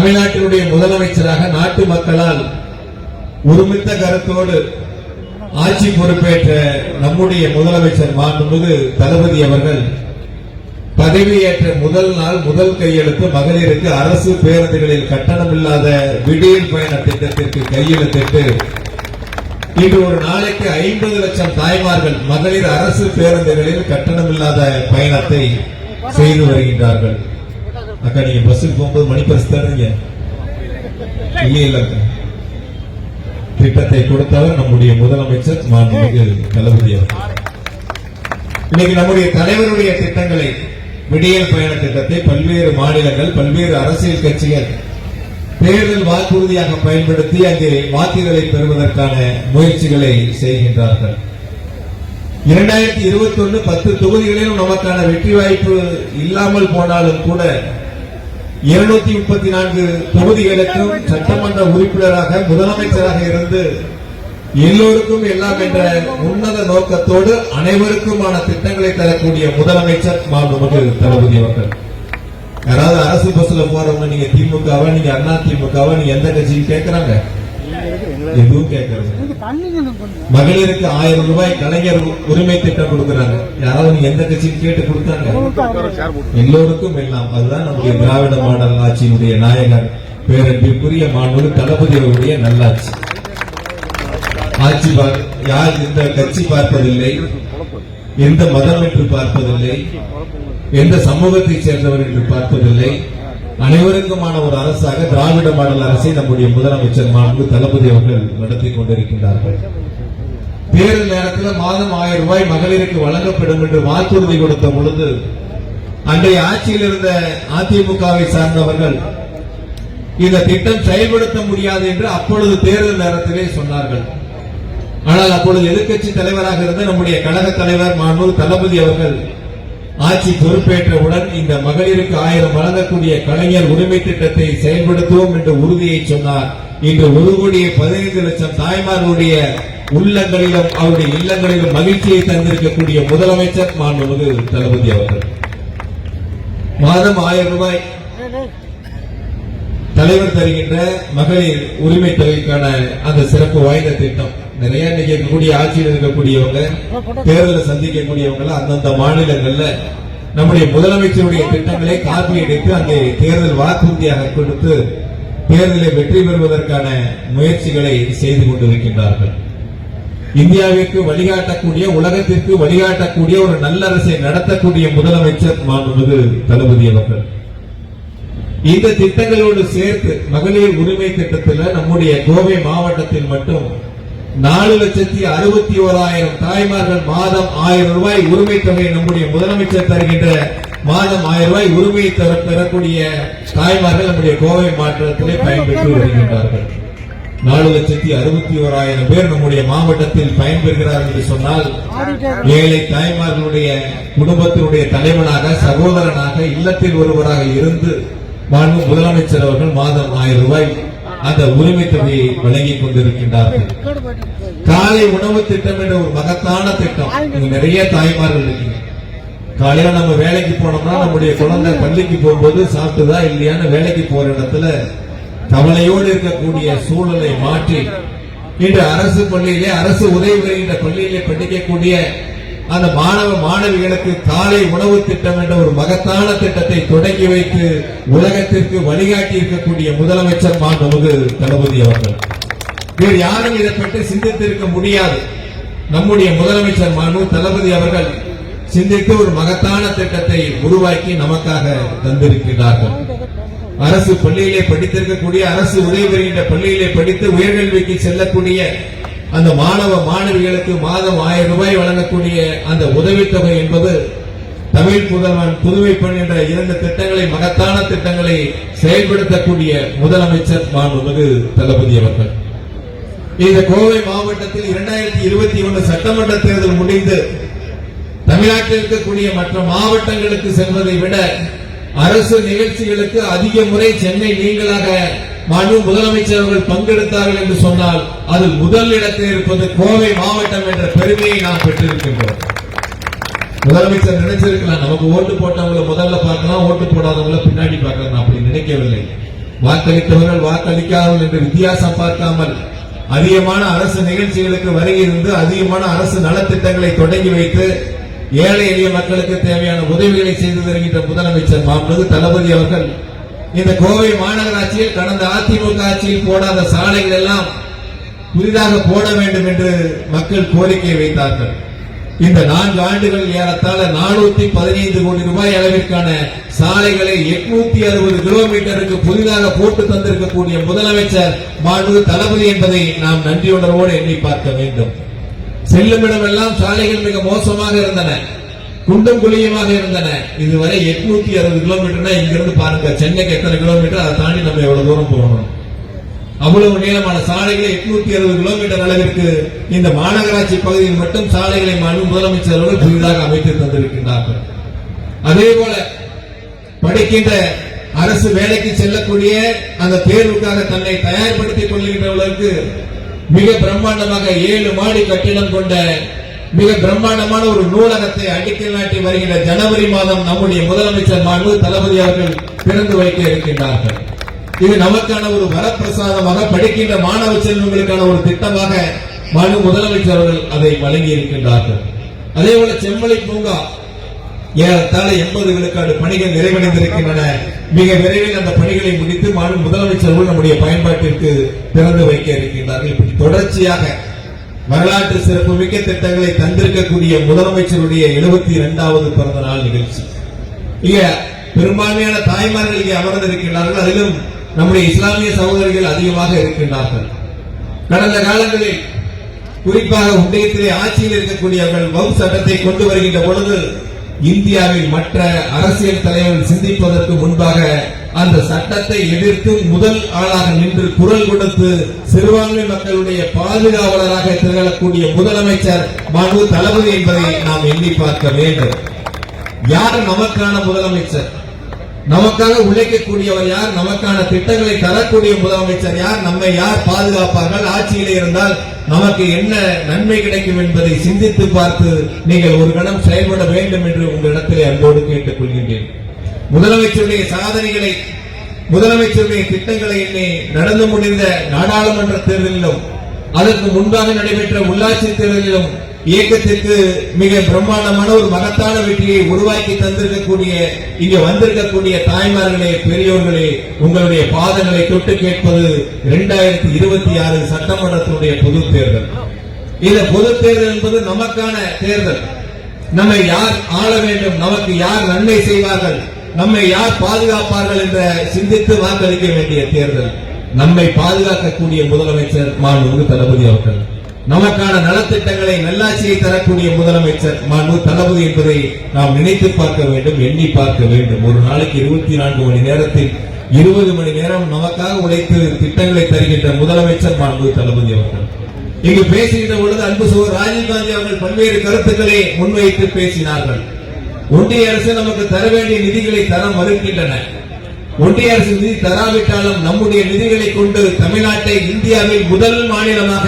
தமிழ்நாட்டினுடைய முதலமைச்சராக நாட்டு மக்களால் ஒருமித்த கருத்தோடு ஆட்சி பொறுப்பேற்ற நம்முடைய முதலமைச்சர் மாண்புமிகு தளபதி அவர்கள் பதவியேற்ற முதல் நாள் முதல் கையெழுத்து மகளிருக்கு அரசு பேருந்துகளில் கட்டணமில்லாத விடியல் பயண திட்டத்திற்கு கையெழுத்திட்டு இன்று ஒரு நாளைக்கு ஐம்பது லட்சம் தாய்மார்கள் மகளிர் அரசு பேருந்துகளில் கட்டணமில்லாத பயணத்தை செய்து வருகின்றார்கள். அக்கா நீங்க பஸ்ஸுக்கு போகும்போது மணி பரிசு தருங்க இல்ல திட்டத்தை கொடுத்தவர் நம்முடைய முதலமைச்சர் மாண்புமிகு தளபதி அவர்கள். இன்னைக்கு நம்முடைய தலைவருடைய திட்டங்களை விடியல் பயண திட்டத்தை பல்வேறு மாநிலங்கள் பல்வேறு அரசியல் கட்சிகள் தேர்தல் வாக்குறுதியாக பயன்படுத்தி அங்கே வாக்குகளை பெறுவதற்கான முயற்சிகளை செய்கின்றார்கள். இரண்டாயிரத்தி இருபத்தி ஒன்னு பத்து தொகுதிகளிலும் நமக்கான வெற்றி வாய்ப்பு இல்லாமல் போனாலும் கூட இருநூத்தி முப்பத்தி நான்கு தொகுதிகளுக்கும் சட்டமன்ற உறுப்பினராக முதலமைச்சராக இருந்து எல்லோருக்கும் எல்லாம் என்ற உன்னத நோக்கத்தோடு அனைவருக்குமான திட்டங்களை தரக்கூடிய முதலமைச்சர் மாண்புமிகு தளபதி அவர்கள். யாராவது அரசு பஸ்ல போறவங்க நீங்க திமுகவா நீங்க அண்ணா திமுகவா நீங்க எந்த கட்சியும் கேட்கறாங்க எதுவும் கேட்கறது? மகளிருக்கு ஆயிரம் ரூபாய் கலைஞர் உரிமை திட்டம் கொடுக்கறாங்க. யாராவது எந்த கட்சியும் கேட்டு கொடுத்தாங்க? எல்லோருக்கும் எல்லாம். அதுதான் நம்முடைய திராவிட மாடல் ஆட்சியினுடைய நாயகர் பேரன்பிற்குரிய மாண்பு தளபதி அவருடைய நல்லாட்சி. ஆட்சி யார் எந்த கட்சி பார்ப்பதில்லை எந்த மதம் என்று பார்ப்பதில்லை எந்த சமூகத்தை சேர்ந்தவர் என்று பார்ப்பதில்லை அனைவருக்குமான ஒரு அரசாக திராவிட மாடல் அரசை நம்முடைய முதலமைச்சர் மாண்பு தளபதி அவர்கள் நடத்தி கொண்டிருக்கின்றார்கள். தேர்தல் நேரத்தில் மாதம் ஆயிரம் ரூபாய் மகளிருக்கு வழங்கப்படும் என்று வாக்குறுதி கொடுத்த பொழுது அன்றைய ஆட்சியில் இருந்த அதிமுகவை சார்ந்தவர்கள் இந்த திட்டம் செயல்படுத்த முடியாது என்று அப்பொழுது தேர்தல் நேரத்திலே சொன்னார்கள். ஆனால் அப்பொழுது எதிர்க்கட்சி தலைவராக இருந்த நம்முடைய கழக தலைவர் மாண்பு தளபதி அவர்கள் ஆட்சி பொறுப்பேற்றவுடன் இந்த மகளிருக்கு ஆயிரம் வழங்கக்கூடிய கலைஞர் உரிமை திட்டத்தை செயல்படுத்துவோம் என்ற உறுதியை சொன்னார். இன்று ஒரு கோடியே பதினைந்து லட்சம் தாய்மார்களுடைய உள்ளங்களிலும் அவருடைய இல்லங்களிலும் மகிழ்ச்சியை தந்திருக்கக்கூடிய முதலமைச்சர் மாண்புமிகு தளபதி அவர்கள். மாதம் ஆயிரம் ரூபாய் தலைவர் தருகின்ற மகளிர் உரிமை தொகைக்கான அந்த சிறப்பு வாய்ந்த திட்டம். நிறைய இன்னைக்கு இருக்கக்கூடிய ஆட்சியில் இருக்கக்கூடியவங்க தேர்தலை சந்திக்கக்கூடியவங்க அந்தந்த மாநிலங்கள்ல நம்முடைய முதலமைச்சருடைய திட்டங்களை காப்பி எடுத்து அங்கே தேர்தல் வாக்குறுதியாக கொடுத்து தேர்தலை வெற்றி பெறுவதற்கான முயற்சிகளை செய்து கொண்டிருக்கின்றார்கள். இந்தியாவிற்கு வழிகாட்டக்கூடிய உலகத்திற்கு வழிகாட்டக்கூடிய ஒரு நல்ல அரசை நடத்தக்கூடிய முதலமைச்சர் மாண்புமிகு தளபதி அவர்கள். இந்த திட்டங்களோடு சேர்த்து மகளிர் உரிமை திட்டத்தில் நம்முடைய கோவை மாவட்டத்தில் மட்டும் நாலு லட்சத்தி அறுபத்தி ஓராயிரம் தாய்மார்கள் மாதம் ஆயிரம் ரூபாய் உரிமை தொகை நம்முடைய முதலமைச்சர் தருகின்ற மாதம் ஆயிரம் ரூபாய் உரிமை தர பெறக்கூடிய தாய்மார்கள் நம்முடைய கோவை மாவட்டத்திலே பயன்பெற்று வருகின்றார்கள். நாலு லட்சத்தி அறுபத்தி ஓராயிரம் பேர் நம்முடைய மாவட்டத்தில் பயன்பெறுகிறார்கள் என்று சொன்னால் ஏழை தாய்மார்களுடைய குடும்பத்தினுடைய தலைவனாக சகோதரனாக இல்லத்தில் ஒருவராக இருந்து மாண்பு முதலமைச்சர் அவர்கள் மாதம் ஆயிரம் ரூபாய் அந்த உரிமை தொகையை வழங்கிக் கொண்டிருக்கின்றார்கள். காலை உணவு திட்டம் என்ற ஒரு மகத்தான திட்டம். நிறைய தாய்மார்கள் இருக்கீங்க. காலையில நம்ம வேலைக்கு போனோம்னா நம்முடைய குழந்தை பள்ளிக்கு போகும்போது சாப்பிட்டுதா இல்லையான்னு வேலைக்கு போற இடத்துல கவலையோடு இருக்கக்கூடிய சூழலை மாற்றி இன்று அரசு பள்ளியிலே அரசு உதவி வருகின்ற பள்ளியிலே படிக்கக்கூடிய அந்த மாணவ மாணவிகளுக்கு காலை உணவு திட்டம் என்ற ஒரு மகத்தான திட்டத்தை தொடங்கி வைத்து உலகத்திற்கு வழிகாட்டி இருக்கக்கூடிய முதலமைச்சர் மாண்புமிகு தளபதி அவர்கள். வேறு யாரும் இதை பற்றி சிந்தித்திருக்க முடியாது. நம்முடைய முதலமைச்சர் மாண்பு தளபதி அவர்கள் சிந்தித்து ஒரு மகத்தான திட்டத்தை உருவாக்கி நமக்காக தந்திருக்கிறார்கள். அரசு பள்ளியிலே படித்திருக்கக்கூடிய அரசு உதவி பெறுகின்ற பள்ளியிலே படித்து உயர்கல்விக்கு செல்லக்கூடிய அந்த மாணவ மாணவிகளுக்கு மாதம் ஆயிரம் ரூபாய் வழங்கக்கூடிய அந்த உதவித்தொகை என்பது தமிழ் புதல்வன் புதுமை பெண் என்ற இரண்டு திட்டங்களை மகத்தான திட்டங்களை செயல்படுத்தக்கூடிய முதலமைச்சர் மாண்புமிகு தளபதி அவர்கள். இந்த கோவை மாவட்டத்தில் இரண்டாயிரத்தி இருபத்தி ஒன்று சட்டமன்ற தேர்தல் முடிந்து தமிழ்நாட்டில் இருக்கக்கூடிய மற்ற மாவட்டங்களுக்கு செல்வதை விட அரசு நிகழ்ச்சிகளுக்கு அதிக முறை சென்னை நீங்களாக மாண்பு முதலமைச்சர் அவர்கள் பங்கெடுத்தார்கள் என்று சொன்னால் அதில் முதல் இடத்தில் இருப்பது கோவை மாவட்டம் என்ற பெருமையை நாம் பெற்றிருக்கின்றோம். முதலமைச்சர் நினைச்சிருக்கலாம் நமக்கு ஓட்டு போட்டவங்களை முதல்ல பார்க்கலாம் ஓட்டு போடாதவங்களை பின்னாடி பார்க்கலாம். அப்படி நினைக்கவில்லை. வாக்களித்தவர்கள் வாக்களிக்காதவர்கள் என்று வித்தியாசம் பார்க்காமல் அதிகமான அரசு நிகழ்ச்சிகளுக்கு வருகிருந்து அதிகமான அரசு நலத்திட்டங்களை தொடங்கி வைத்து ஏழை எளிய மக்களுக்கு தேவையான உதவிகளை செய்து வருகின்ற முதலமைச்சர் மாண்புமிகு தளபதி அவர்கள் இந்த கோவை மாநகராட்சியில் கடந்த அதிமுக ஆட்சியில் போடாத சாலைகள் எல்லாம் புதிதாக போட வேண்டும் என்று மக்கள் கோரிக்கை வைத்தார்கள். இந்த நான்கு ஆண்டுகள் ஏறத்தாழ நானூத்தி பதினைந்து கோடி ரூபாய் அளவிற்கான சாலைகளை எட்நூத்தி அறுபது கிலோமீட்டருக்கு புதிதாக போட்டு தந்திருக்கக்கூடிய முதலமைச்சர் மாண்பு தளபதி என்பதை நாம் நன்றியுணர்வோடு எண்ணி பார்க்க வேண்டும். செல்லுமிடமெல்லாம் சாலைகள் மிக மோசமாக இருந்தன. குண்டும் குழியுமாக இருந்தன. இதுவரை எட்நூத்தி அறுபது கிலோமீட்டர்னா இங்கிருந்து பாருங்க. சென்னைக்கு எத்தனை கிலோமீட்டர்? அதை தாண்டி நம்ம எவ்வளவு தூரம் போகணும்? அவ்வளவு நீளமான சாலைகளை எட்நூத்தி அறுபது கிலோமீட்டர் அளவிற்கு இந்த மாநகராட்சி பகுதியில் மட்டும் சாலைகளை மனு முதலமைச்சர் அவர்கள் புதிதாக அமைத்து தந்திருக்கின்றார்கள். அதே போல படிக்கின்ற அரசு வேலைக்கு செல்லக்கூடிய அந்த தேர்வுக்காக தன்னை தயார்படுத்திக் கொள்கின்றவர்களுக்கு மிக பிரம்மாண்டமாக ஏழு மாடி கட்டிடம் கொண்ட மிக பிரம்மாண்டமான ஒரு நூலகத்தை அடிக்கல் நாட்டி வருகின்ற ஜனவரி மாதம் நம்முடைய முதலமைச்சர் மாண்பு தளபதி அவர்கள் திறந்து வைக்க இருக்கின்றார்கள். இது நமக்கான ஒரு வரப்பிரசாதமாக படிக்கின்ற மாணவ செல்வங்களுக்கான ஒரு திட்டமாக மாண்பு முதலமைச்சர் அவர்கள் அதை வழங்கி இருக்கின்றார்கள். அதே போல செம்மலை பூங்கா ஏறத்தாழ எண்பது விழுக்காடு பணிகள் நிறைவடைந்திருக்கின்றன. மிக விரைவில் அந்த பணிகளை முடித்து மாநில முதலமைச்சர்கள் நம்முடைய பயன்பாட்டிற்கு திறந்து வைக்க இருக்கின்றார்கள். இப்படி தொடர்ச்சியாக வரலாற்று சிறப்புமிக்க திட்டங்களை தந்திருக்கக்கூடிய முதலமைச்சருடைய எழுபத்தி இரண்டாவது பிறந்த நாள் நிகழ்ச்சி. இங்க பெரும்பான்மையான தாய்மார்கள் இங்கே அமர்ந்திருக்கின்றார்கள். அதிலும் நம்முடைய இஸ்லாமிய சகோதரிகள் அதிகமாக இருக்கின்றார்கள். கடந்த காலங்களில் குறிப்பாக உதயத்திலே ஆட்சியில் இருக்கக்கூடியவர்கள் வம் சட்டத்தை கொண்டு வருகின்ற பொழுது இந்தியாவில் மற்ற அரசியல் தலைவர்கள் சிந்திப்பதற்கு முன்பாக அந்த சட்டத்தை எதிர்த்து முதல் ஆளாக நின்று குரல் கொடுத்து சிறுபான்மை மக்களுடைய பாதுகாவலராக திகழக்கூடிய முதலமைச்சர் மனு தளபதி என்பதை நாம் எண்ணி பார்க்க வேண்டும். யார் நமக்கான முதலமைச்சர்? நமக்காக உழைக்கக்கூடியவர் யார்? நமக்கான திட்டங்களை தரக்கூடிய முதலமைச்சர் யார்? நம்மை யார் பாதுகாப்பார்கள்? ஆட்சியில் இருந்தால் நமக்கு என்ன நன்மை கிடைக்கும் என்பதை சிந்தித்து பார்த்து நீங்கள் ஒரு கணம் செயல்பட வேண்டும் என்று உங்களிடத்திலே அன்போடு கேட்டுக் கொள்கின்றேன். முதலமைச்சருடைய சாதனைகளை முதலமைச்சருடைய திட்டங்களை எண்ணி நடந்து முடிந்த நாடாளுமன்ற தேர்தலிலும் அதற்கு முன்பாக நடைபெற்ற உள்ளாட்சி தேர்தலிலும் இயக்கத்திற்கு மிக பிரம்மாண்டமான ஒரு மகத்தான வெற்றியை உருவாக்கி தந்திருக்கக்கூடிய இங்க வந்திருக்கக்கூடிய தாய்மார்களே பெரியோர்களே உங்களுடைய பாதங்களை தொட்டு கேட்பது இரண்டாயிரத்தி இருபத்தி ஆறு சட்டமன்றத்தினுடைய பொது தேர்தல். இந்த பொது தேர்தல் என்பது நமக்கான தேர்தல். நம்மை யார் ஆள வேண்டும் நமக்கு யார் நன்மை செய்வார்கள் நம்மை யார் பாதுகாப்பார்கள் என்ற சிந்தித்து வாக்களிக்க வேண்டிய தேர்தல். நம்மை பாதுகாக்கக்கூடிய முதலமைச்சர் மாண்புமிகு தளபதி அவர்கள். நமக்கான நலத்திட்டங்களை நல்லாட்சியை தரக்கூடிய முதலமைச்சர் மாண்பு தளபதி என்பதை நாம் நினைத்து பார்க்க வேண்டும் எண்ணி பார்க்க வேண்டும். ஒரு நாளைக்கு இருபத்தி நான்கு மணி நேரத்தில் இருபது மணி நேரம் நமக்காக உழைத்து திட்டங்களை தருகின்ற முதலமைச்சர் மாண்பு தளபதி அவர்கள். இங்கு பேசுகின்ற பொழுது அன்பு சோர் ராஜீவ்காந்தி அவர்கள் பல்வேறு கருத்துக்களை முன்வைத்து பேசினார்கள். ஒன்றிய அரசு நமக்கு தர வேண்டிய நிதிகளை தர மறுக்கின்றன. ஒன்றிய அரசு நிதி தராவிட்டாலும் நம்முடைய நிதிகளை கொண்டு தமிழ்நாட்டை இந்தியாவில் முதல் மாநிலமாக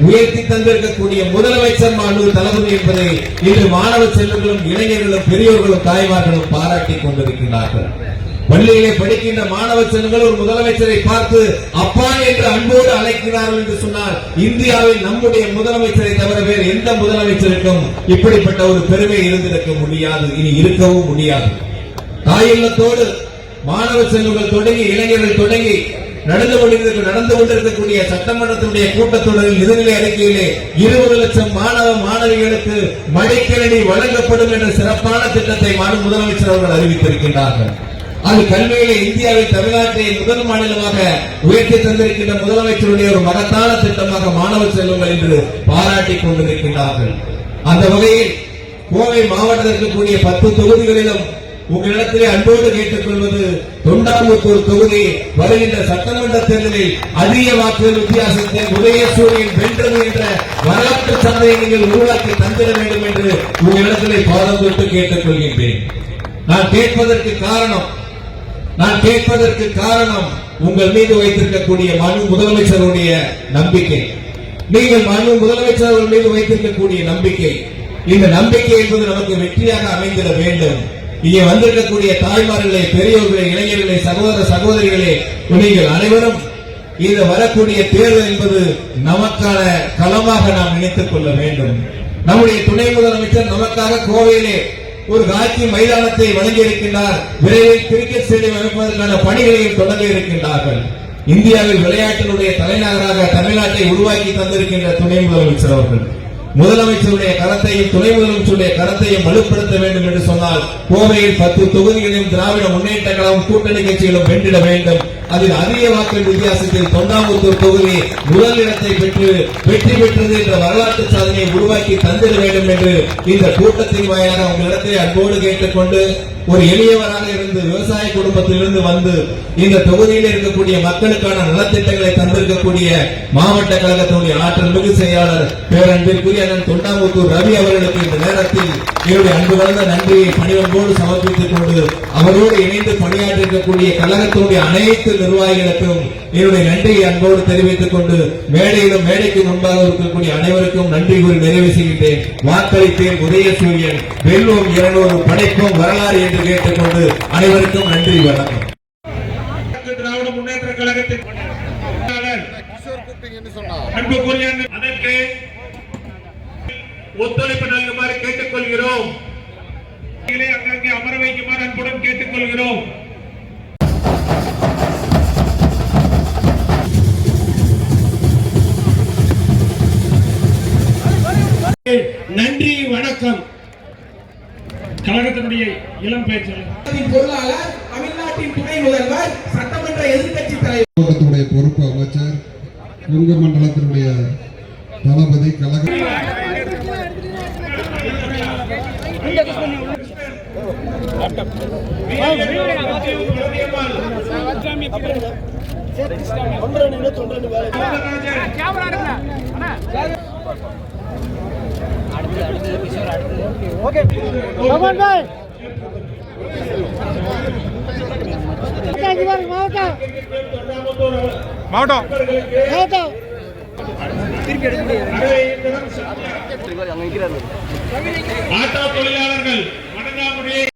உயர்த்தி தந்திருக்கக்கூடிய முதலமைச்சர் மாண்பு தளபதி என்பதை இன்று மாணவ செல்வங்களும் இளைஞர்களும் பெரியோர்களும் தாய்மார்களும் பாராட்டிக் கொண்டிருக்கிறார்கள் பள்ளியிலே படிக்கின்ற மாணவ செல்வங்கள் ஒரு முதலமைச்சரை பார்த்து அப்பா என்று அன்போடு அழைக்கிறார்கள் என்று சொன்னால் இந்தியாவில் நம்முடைய முதலமைச்சரை தவிர வேறு எந்த முதலமைச்சருக்கும் இப்படிப்பட்ட ஒரு பெருமை இருந்திருக்க முடியாது. இனி இருக்கவும் முடியாது. தாயுள்ளத்தோடு மாணவ செல்வங்கள் தொடங்கி இளைஞர்கள் தொடங்கி நடந்து கொண்டிருக்க நடந்து கொண்டிருக்கக்கூடிய சட்டமன்றத்தினுடைய கூட்டத்தொடரில் நிதிநிலை அறிக்கையிலே இருபது லட்சம் மாணவ மாணவிகளுக்கு மடிக்கணினி வழங்கப்படும் என்ற சிறப்பான திட்டத்தை முதலமைச்சர் அவர்கள் அறிவித்திருக்கின்றார்கள். அது கல்வியிலே இந்தியாவை தமிழ்நாட்டை முதல் மாநிலமாக உயர்த்தி தந்திருக்கின்ற முதலமைச்சருடைய ஒரு மகத்தான திட்டமாக மாணவ செல்வங்கள் என்று பாராட்டிக் கொண்டிருக்கின்றார்கள். அந்த வகையில் கோவை மாவட்டத்திற்கு கூடிய பத்து தொகுதிகளிலும் உங்களிடத்திலே அன்போடு கேட்டுக் கொள்வது தொண்டாமுத்தூர் தொகுதி வருகின்ற சட்டமன்ற தேர்தலில் அதிக வாக்குகள் வித்தியாசத்தை உதயசூரியன் வென்றது என்ற வரலாற்று சந்தையை நீங்கள் உருவாக்கி தந்திட வேண்டும் என்று உங்களிடத்திலே பாதம் தொட்டு கேட்டுக் கொள்கின்றேன் நான் கேட்பதற்கு காரணம் நான் கேட்பதற்கு காரணம் உங்கள் மீது வைத்திருக்கக்கூடிய மனு முதலமைச்சருடைய நம்பிக்கை. நீங்கள் மனு முதலமைச்சர் அவர்கள் மீது வைத்திருக்கக்கூடிய நம்பிக்கை. இந்த நம்பிக்கை என்பது நமக்கு வெற்றியாக அமைந்திட வேண்டும். இங்கே வந்திருக்கக்கூடிய தாய்மார்களே பெரியோர்களே இளைஞர்களே சகோதர சகோதரிகளே நீங்கள் அனைவரும் இது வரக்கூடிய தேர்தல் என்பது நமக்கான களமாக நாம் நினைத்துக் கொள்ள வேண்டும். நம்முடைய துணை முதலமைச்சர் நமக்காக கோவையிலே ஒரு காட்சி மைதானத்தை வழங்கி இருக்கின்றார். விரைவில் கிரிக்கெட் ஸ்டேடியம் அமைப்பதற்கான பணிகளையும் தொடங்க இருக்கின்றார்கள். இந்தியாவில் விளையாட்டினுடைய தலைநகராக தமிழ்நாட்டை உருவாக்கி தந்திருக்கின்ற துணை முதலமைச்சர் அவர்கள். முதலமைச்சருடைய கரத்தையும் துணை முதலமைச்சருடைய கரத்தையும் வலுப்படுத்த வேண்டும் என்று சொன்னால் கோவையில் பத்து தொகுதிகளையும் திராவிட முன்னேற்ற கழகம் கூட்டணி கட்சிகளும் வென்றிட வேண்டும். அதில் அரிய வாக்கள் வித்தியாசத்தில் தொண்டாமுத்தூர் தொகுதி முதல் இடத்தை பெற்று வெற்றி பெற்றது என்ற வரலாற்று சாதனையை உருவாக்கி தந்திட வேண்டும் என்று இந்த கூட்டத்தின் வாயிலாக உங்களிடத்தை அன்போடு கேட்டுக்கொண்டு ஒரு எளியவராக இருந்து விவசாய குடும்பத்திலிருந்து வந்து இந்த தொகுதியில் இருக்கக்கூடிய மக்களுக்கான நலத்திட்டங்களை தந்திருக்கக்கூடிய மாவட்ட கழகத்தினுடைய ஆற்றல் மிகு செயலாளர் பேரன்பிற்குரிய அண்ணன் தொண்டாமுத்தூர் ரவி அவர்களுக்கு இந்த நேரத்தில் என்னுடைய அன்பு கலந்த நன்றியை பணிவன்போடு சமர்ப்பித்துக் கொண்டு அவரோடு இணைந்து பணியாற்றிருக்கக்கூடிய கழகத்தினுடைய அனைத்து நிர்வாகிகளுக்கும் என்னுடைய நன்றியை அன்போடு தெரிவித்துக் கொண்டு மேடையிலும் மேடைக்கு முன்பாக இருக்கக்கூடிய அனைவருக்கும் நன்றி கூறி நிறைவு செய்கின்றேன். வாக்களித்தேன் உதயசூரியன் வெல்வோம் இருநூறு படைப்போம் வரலாறு என்று கேட்டுக்கொண்டு அனைவருக்கும் நன்றி வணக்கம். திராவிட முன்னேற்ற கழகத்தின் அதற்கு ஒத்துழைப்பு நல்குமாறு கேட்டுக்கொள்கிறோம். இதிலே அங்கங்கே அமர வைக்குமாறு அன்புடன் கேட்டுக்கொள்கிறோம். நன்றி வணக்கம். கழகத்தினுடைய இளம் பேச்சாளர். தமிழ்நாட்டின் பொருளாளர் தமிழ்நாட்டின் துணை முதல்வர் சட்டமன்ற எதிர்க்கட்சி தலைவர். பொறுப்பு அமைச்சர் கொங்கு மண்டலத்தினுடைய தளபதி கழக மாவட்டம் ஆட்டோ தொழிலாளர்கள் வணங்காமுடியை